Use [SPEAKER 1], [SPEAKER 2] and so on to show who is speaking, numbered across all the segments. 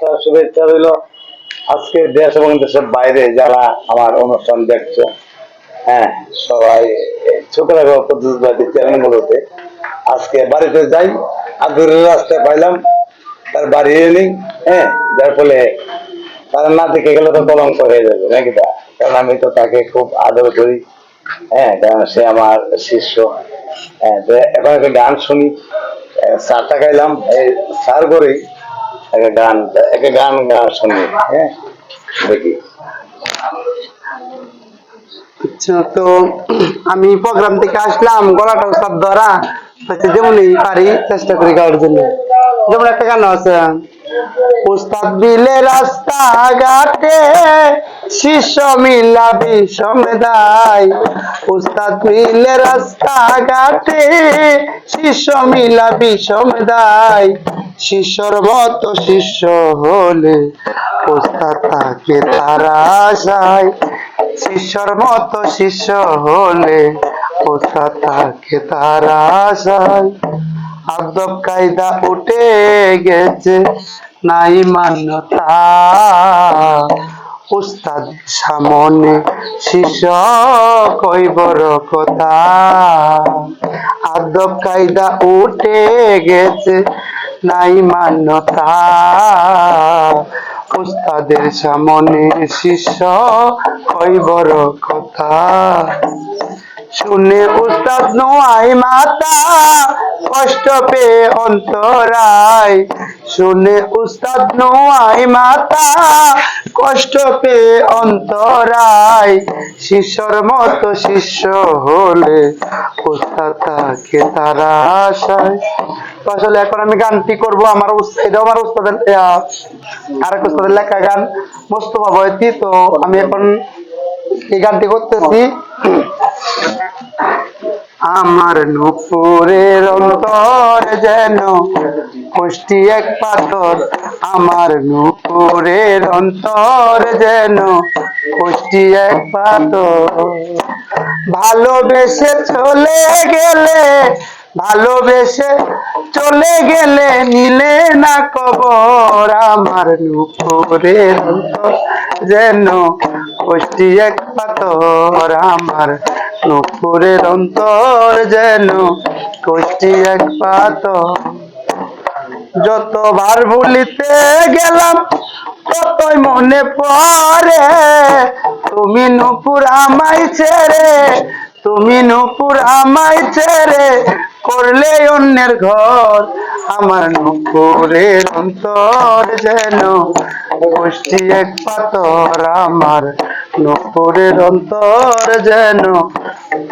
[SPEAKER 1] নমস্কার শুভেচ্ছা রইল আজকে দেশ এবং দেশের বাইরে যারা আমার অনুষ্ঠান দেখছে হ্যাঁ সবাই রাখো পদ্ধতি চ্যানেলগুলোতে আজকে বাড়িতে যাই আদুরের রাস্তায় পাইলাম, তার বাড়ি নেই হ্যাঁ যার ফলে তারা না দেখে গেলে তো কলঙ্ক হয়ে যাবে নাকি তা? কারণ আমি তো তাকে খুব আদর করি হ্যাঁ কারণ সে আমার শিষ্য হ্যাঁ এখন একটা গান শুনি চারটা খাইলাম, এই সার করেই একটা গান একটা গান শুনি হ্যাঁ দেখি।
[SPEAKER 2] আচ্ছা তো আমি প্রোগ্রাম থেকে আসলাম, গলাটা সব ধরা হচ্ছে যেমনই পারি, চেষ্টা করি গাওয়ার জন্য। যেমন একটা গান আছে রাস্তা ঘাটে, শিষ্য মিলা বিষমদায় উস্তাদ মিলে রাস্তা ঘাটে, শিষ্য মিলা বিষমদায় শিষ্যর মত শিষ্য হলে উস্তাদ তাকে তারা আশায় শিষ্যর মতো শিষ্য হলে ওটা তাকে তারা আশায় আদব কায়দা উঠে গেছে, নাই মান্যতা। উস্তাদ সামনে শিষ্য কই বড় কথা আদব কায়দা উঠে গেছে নাই মান্যতা। সামনে শিষ্য কই বড় কথা। শুনে উস্তাদ নোয়াই মাতা কষ্ট পেয়ে অন্তরায়। শুনে উস্তাদ নোয়াই মাতা কষ্ট পেয়ে অন্তরায় শিষ্যর মতো শিষ্য হলে তাকে তারা আশায়। আসলে এখন আমি গানটি করব, আমার এটাও আমার উস্তাদের আরেক উস্তাদের লেখা গান, মোস্তফা বয়তি তো আমি এখন এই গানটি করতেছি। আমার নুপুরের অন্তর যেন কষ্টি এক পাথর আমার নুপুরের অন্তর যেন কষ্টি এক পাথর। ভালোবেসে চলে গেলে, ভালোবেসে চলে গেলে নিলে না কবর। আমার নুপুরের অন্তর যেন কষ্টি এক পাথর। আমার নুপুরের অন্তর যেন কষ্টি এক যতবার ভুলিতে গেলাম, ততই মনে পড়ে। তুমি নুপুর আমায় ছেড়ে, তুমি নুপুর আমায় ছেড়ে করলে অন্যের ঘর। আমার নুপুরের অন্তর যেন গোষ্ঠী এক পাথর, আমার নুপুরের অন্তর যেন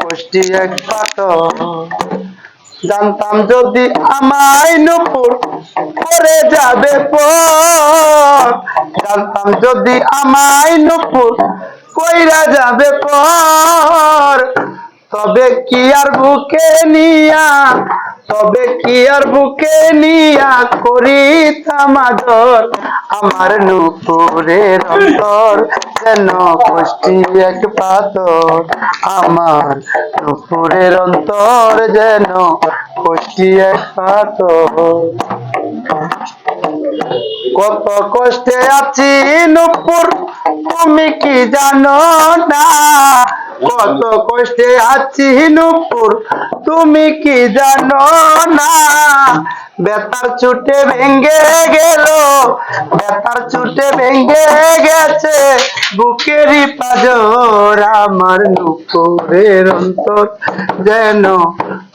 [SPEAKER 2] গোষ্ঠী এক পাথর। জানতাম যদি আমায় নুপুর করে যাবে পর জানতাম যদি আমায় নুপুর কইরা যাবে পর তবে কি আর বুকে নিয়া, তবে কি আর বুকে নিয়া করিতাম আমার নুপুরের অন্তর এক পাথর? আমার নুপুরের অন্তর যেন কষ্টি এক পাথর। কত কষ্টে আছি নুপুর, তুমি কি জানো না? কত কষ্টে আছি নুপুর, তুমি কি জানো না? বেতার ছুটে ভেঙ্গে গেল বেতার ছুটে ভেঙ্গে গেছে। বুকেরই পাজর আমার নুপুরের অন্তর, যেন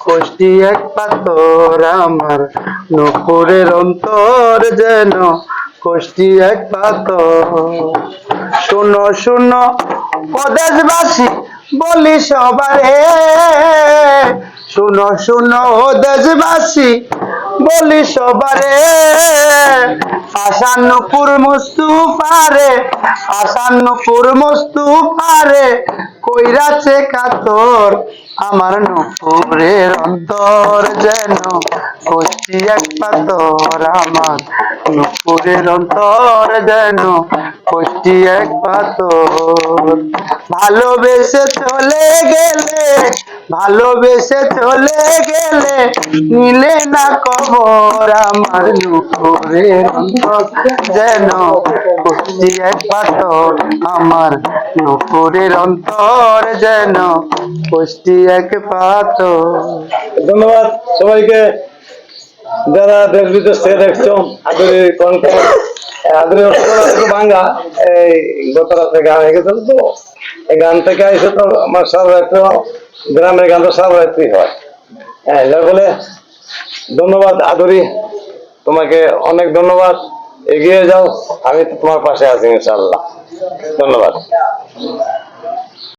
[SPEAKER 2] কষ্টি এক পাথর আমার নুপুরের অন্তর, যেন কষ্টি এক পাথর। শুনো শুনো প্রদেশবাসী বলি সবারে শুনো শুনো দেশবাসী বলি সবারে। আসান্নপুর মুস্তুফারে আসান্নপুর মুস্তুফারে, কইরাছে কাতর আমার নুপুরের অন্তর যেন কষ্টি এক পাথর আমার নুপুরের অন্তর যেন কষ্টি এক পাথর। ভালোবেসে চলে গেলে, ভালোবেসে চলে গেলে নিলে না কবর আমার নুপুরের যেন কষ্টি এক পাথর আমার নুপুরের অন্তর। যেন কষ্টি এক পাথর।
[SPEAKER 1] ধন্যবাদ সবাইকে। যারা দেশ বিদেশ থেকে দেখছ আদরি একটু ভাঙ্গা, এই গত রাত্রে গান হয়ে তো, এই গান থেকে এসে তো আমার সর্বরাত্র গ্রামের গান তো সর্বরাত্রি হয়। হ্যাঁ ফলে ধন্যবাদ আদরি, তোমাকে অনেক ধন্যবাদ, এগিয়ে যাও, আমি তোমার পাশে আছি ইনশাল্লাহ ধন্যবাদ।